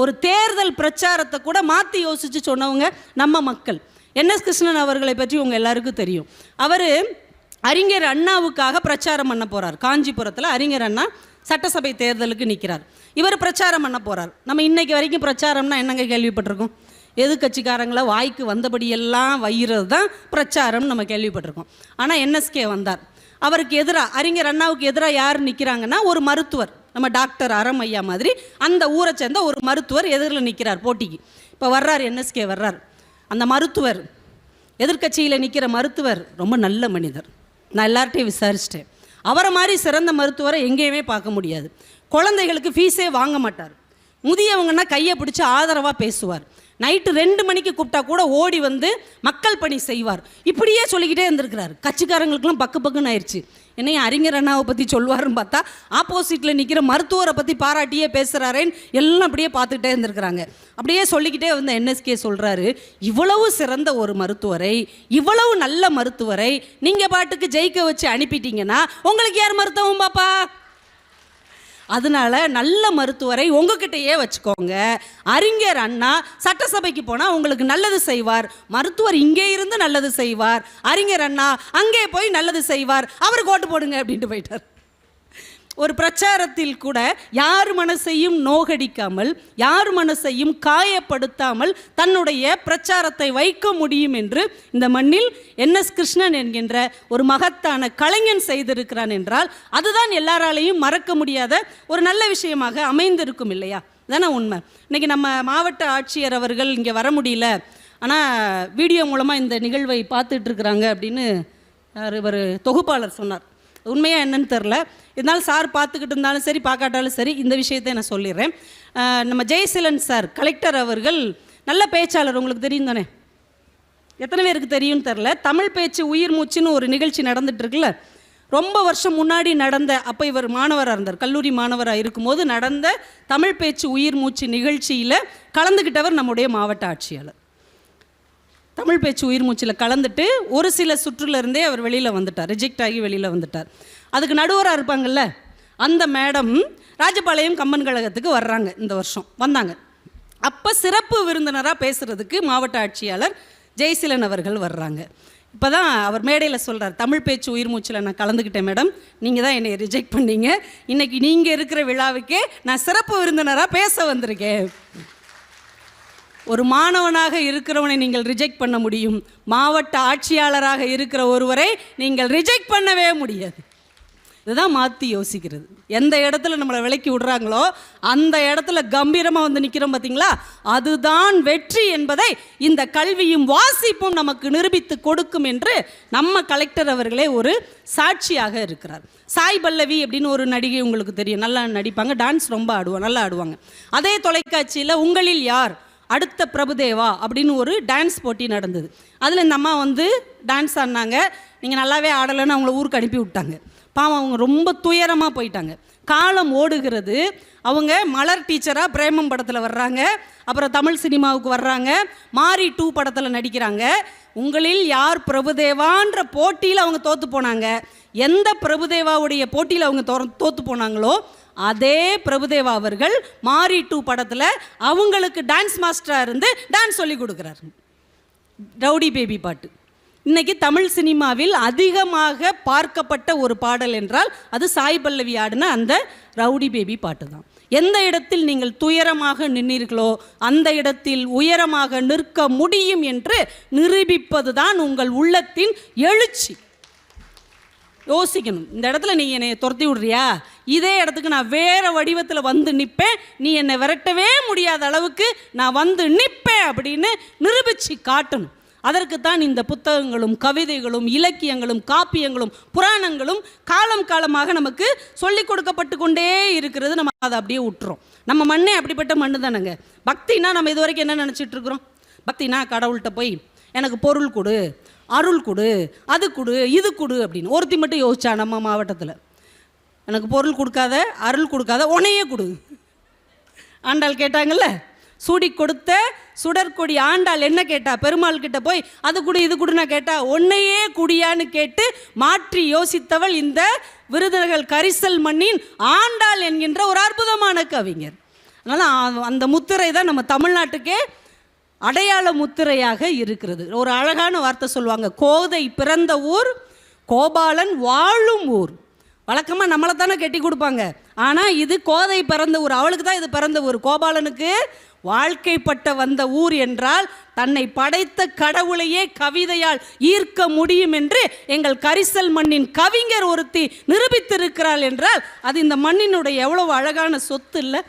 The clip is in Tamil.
ஒரு தேர்தல் பிரச்சாரத்தை கூட மாற்றி யோசித்து சொன்னவங்க நம்ம மக்கள். என்எஸ் கிருஷ்ணன் அவர்களை பற்றி உங்கள் எல்லாருக்கும் தெரியும். அவர் அறிஞர் அண்ணாவுக்காக பிரச்சாரம் பண்ண போகிறார் காஞ்சிபுரத்தில் அறிஞர் அண்ணா சட்டசபை தேர்தலுக்கு நிற்கிறார் இவர் பிரச்சாரம் பண்ண போகிறார் நம்ம இன்னைக்கு வரைக்கும் பிரச்சாரம்னா என்னங்க கேள்விப்பட்டிருக்கோம்? எதிர்கட்சிக்காரங்களை வாய்க்கு வந்தபடியெல்லாம் வைகிறது தான் பிரச்சாரம் நம்ம கேள்விப்பட்டிருக்கோம். ஆனால் என்எஸ்கே வந்தார். அவருக்கு எதிராக அறிஞர் அண்ணாவுக்கு எதிராக யார் நிற்கிறாங்கன்னா ஒரு மருத்துவர். நம்ம டாக்டர் அறம் ஐயா மாதிரி அந்த ஊரை சேர்ந்த ஒரு மருத்துவர் எதிரில் நிற்கிறார் போட்டிக்கு. இப்போ வர்றார் என்எஸ்கே வர்றார். அந்த மருத்துவர் எதிர்க்கட்சியில் நிற்கிற மருத்துவர் ரொம்ப நல்ல மனிதர். நான் எல்லார்ட்டையும் விசாரிச்சிட்டேன். அவரை மாதிரி சிறந்த மருத்துவரை எங்கேயுமே பார்க்க முடியாது. குழந்தைகளுக்கு ஃபீஸே வாங்க மாட்டார். முதியவங்கன்னா கையை பிடிச்சி ஆதரவாக பேசுவார். நைட்டு ரெண்டு மணிக்கு கூப்பிட்டா கூட ஓடி வந்து மக்கள் பணி செய்வார். இப்படியே சொல்லிக்கிட்டே இருந்திருக்கிறார். கட்சிக்காரங்களுக்குலாம் பக்கு பக்குன்னு ஆயிடுச்சு என்னைய அறிஞர் அண்ணாவை பற்றி சொல்லுவாருன்னு பார்த்தா ஆப்போசிட்டில் நிற்கிற மருத்துவரை பற்றி பாராட்டியே பேசுகிறாரேன்னு எல்லாம் அப்படியே பார்த்துக்கிட்டே இருந்திருக்கிறாங்க. அப்படியே சொல்லிக்கிட்டே வந்து என்எஸ்கே சொல்கிறாரு இவ்வளவு சிறந்த ஒரு மருத்துவரை இவ்வளவு நல்ல மருத்துவரை நீங்கள் பாட்டுக்கு ஜெயிக்க வச்சு அனுப்பிட்டீங்கன்னா உங்களுக்கு யார் மருத்துவம் பாப்பா? அதனால நல்ல மருத்துவரை உங்ககிட்டயே வச்சுக்கோங்க. அறிஞர் அண்ணா சட்டசபைக்கு போனால் உங்களுக்கு நல்லது செய்வார். மருத்துவர் இங்கே இருந்து நல்லது செய்வார். அறிஞர் அண்ணா அங்கே போய் நல்லது செய்வார். அவர் ஓட்டு போடுங்க அப்படின்ட்டு போயிட்டார். ஒரு பிரச்சாரத்தில் கூட யார் மனசையும் நோகடிக்காமல் யார் மனசையும் காயப்படுத்தாமல் தன்னுடைய பிரச்சாரத்தை வைக்க முடியும் என்று இந்த மண்ணில் என்எஸ் கிருஷ்ணன் என்கின்ற ஒரு மகத்தான கலைஞன் செய்திருக்கிறான் என்றால் அதுதான் எல்லாராலையும் மறக்க முடியாத ஒரு நல்ல விஷயமாக அமைந்திருக்கும் இல்லையா? தானே உண்மை. இன்னைக்கு நம்ம மாவட்ட ஆட்சியர் அவர்கள் இங்கே வர முடியல. ஆனால் வீடியோ மூலமாக இந்த நிகழ்வை பார்த்துட்டு இருக்கிறாங்க அப்படின்னு இவர் தொகுப்பாளர் சொன்னார். உண்மையாக என்னன்னு தெரில இருந்தாலும் சார் பார்த்துக்கிட்டு இருந்தாலும் சரி பார்க்காட்டாலும் சரி இந்த விஷயத்தை நான் சொல்லிடுறேன். நம்ம ஜெயசீலன் சார் கலெக்டர் அவர்கள் நல்ல பேச்சாளர் உங்களுக்கு தெரியும் தானே? எத்தனை பேருக்கு தெரியும்னு தெரில தமிழ் பேச்சு உயிர் மூச்சுன்னு ஒரு நிகழ்ச்சி நடந்துட்டுருக்குல்ல ரொம்ப வருஷம் முன்னாடி நடந்த அப்போ இவர் மாணவராக இருந்தார். கல்லூரி மாணவராக இருக்கும்போது நடந்த தமிழ் பேச்சு உயிர் மூச்சு நிகழ்ச்சியில் கலந்துக்கிட்டவர் நம்முடைய மாவட்ட ஆட்சியாளர். தமிழ் பேச்சு உயிர் மூச்சில் கலந்துட்டு ஒரு சில சுற்றுலேருந்தே அவர் வெளியில் வந்துட்டார். ரிஜெக்ட் ஆகி வெளியில் வந்துட்டார். அதுக்கு நடுவராக இருப்பாங்கல்ல அந்த மேடம் ராஜபாளையம் கம்பன் கழகத்துக்கு வர்றாங்க இந்த வருஷம். வந்தாங்க. அப்போ சிறப்பு விருந்தினராக பேசுகிறதுக்கு மாவட்ட ஆட்சியாளர் ஜெய்சிலன் அவர்கள் வர்றாங்க. இப்போ தான் அவர் மேடையில் சொல்கிறார் தமிழ் பேச்சு உயிர் மூச்சில் நான் கலந்துக்கிட்டேன் மேடம் நீங்கள் தான் என்னை ரிஜெக்ட் பண்ணீங்க. இன்னைக்கு நீங்கள் இருக்கிற விழாவுக்கே நான் சிறப்பு விருந்தினராக பேச வந்திருக்கேன். ஒரு மாணவனாக இருக்கிறவனை நீங்கள் ரிஜெக்ட் பண்ண முடியும். மாவட்ட ஆட்சியாளராக இருக்கிற ஒருவரை நீங்கள் ரிஜெக்ட் பண்ணவே முடியாது. இதுதான் மாற்றி யோசிக்கிறது. எந்த இடத்துல நம்மளை விலக்கி விடுறாங்களோ அந்த இடத்துல கம்பீரமாக வந்து நிற்கிறோம் பார்த்தீங்களா அதுதான் வெற்றி என்பதை இந்த கல்வியும் வாசிப்பும் நமக்கு நிரூபித்து கொடுக்கும் என்று நம்ம கலெக்டர் அவர்களே ஒரு சாட்சியாக இருக்கிறார். சாய் பல்லவி அப்படின்னு ஒரு நடிகை உங்களுக்கு தெரியும். நல்லா நடிப்பாங்க. டான்ஸ் ரொம்ப ஆடுவாங்க நல்லா ஆடுவாங்க. அதே தொலைக்காட்சியில் உங்களில் யார்? அடுத்த பிரபுதேவா அப்படின்னு ஒரு டான்ஸ் போட்டி நடந்தது. அதில் இந்த அம்மா வந்து டான்ஸ் ஆடினாங்க. நீங்கள் நல்லாவே ஆடலைன்னு அவங்கள ஊருக்கு அனுப்பி விட்டாங்க. பாவம் அவங்க ரொம்ப துயரமாக போயிட்டாங்க. காலம் ஓடுகிறது. அவங்க மலர் டீச்சராக பிரேமம் படத்தில் வர்றாங்க. அப்புறம் தமிழ் சினிமாவுக்கு வர்றாங்க. மாரி டூ படத்தில் நடிக்கிறாங்க. உங்களில் யார் பிரபுதேவான்ற போட்டியில் அவங்க தோற்று போனாங்க. எந்த பிரபுதேவாவுடைய போட்டியில் அவங்க தோற- தோற்று போனாங்களோ அதே பிரபுதேவா அவர்கள் மாரி டூ படத்தில் அவங்களுக்கு டான்ஸ் மாஸ்டராக இருந்து டான்ஸ் சொல்லி கொடுக்குறாரு. ரவுடி பேபி பாட்டு. இன்னைக்கு தமிழ் சினிமாவில் அதிகமாக பார்க்கப்பட்ட ஒரு பாடல் என்றால் அது சாய் பல்லவி ஆடின அந்த ரவுடி பேபி பாட்டு தான் எந்த இடத்தில் நீங்கள் துயரமாக நின்றீர்களோ அந்த இடத்தில் உயரமாக நிற்க முடியும் என்று நிரூபிப்பது தான் உங்கள் உள்ளத்தின் எழுச்சி. யோசிக்கணும். இந்த இடத்துல நீ என்னை துரத்தி விடுறியா? இதே இடத்துக்கு நான் வேறு வடிவத்தில் வந்து நிற்பேன் நீ என்னை விரட்டவே முடியாத அளவுக்கு நான் வந்து நிற்பேன் அப்படின்னு நிரூபித்து காட்டணும். அதற்குத்தான் இந்த புத்தகங்களும் கவிதைகளும் இலக்கியங்களும் காப்பியங்களும் புராணங்களும் காலம் காலமாக நமக்கு சொல்லிக் கொடுக்கப்பட்டு கொண்டே இருக்கிறது. நம்ம அதை அப்படியே விட்டுறோம் நம்ம மண்ணே அப்படிப்பட்ட மண்ணு தானேங்க. பக்தினா நம்ம இது வரைக்கும் என்ன நினச்சிட்டு இருக்கிறோம்? பக்தினா கடவுள்கிட்ட போய் எனக்கு பொருள் கொடு அருள் கொடு அது கொடு இது கொடு அப்படின்னு. ஒருத்தி மட்டும் யோசிச்சா நம்ம மாவட்டத்தில். எனக்கு பொருள் கொடுக்காத அருள் கொடுக்காத உனையே கொடு. ஆண்டாள் கேட்டாங்கல்ல சூடி கொடுத்த சுடற்கொடி ஆண்டாள் என்ன கேட்டா? பெருமாள் கிட்ட போய் அது குடி இது குடினா கேட்டா உன்னையே குடியான்னு கேட்டு மாற்றி யோசித்தவள் இந்த விருதுநகர் கரிசல் மண்ணின் ஆண்டாள் என்கின்ற ஒரு அற்புதமான கவிஞர். அதனால் அந்த முத்திரை தான் நம்ம தமிழ்நாட்டுக்கே அடையாள முத்திரையாக இருக்கிறது. ஒரு அழகான வார்த்தை சொல்லுவாங்க கோதை பிறந்த ஊர் கோபாலன் வாழும் ஊர். வழக்கமாக நம்மளை தானே கட்டி கொடுப்பாங்க. ஆனால் இது கோதை பிறந்த ஊர். அவளுக்கு தான் இது பிறந்த ஊர். கோபாலனுக்கு வாழ்க்கைப்பட்ட வந்த ஊர் என்றால் தன்னை படைத்த கடவுளையே கவிதையால் ஈர்க்க முடியும் என்று எங்கள் கரிசல் மண்ணின் கவிஞர் ஒருத்தி நிரூபித்திருக்கிறாள் என்றால் அது இந்த மண்ணினுடைய எவ்வளவு அழகான சொத்து இல்லை?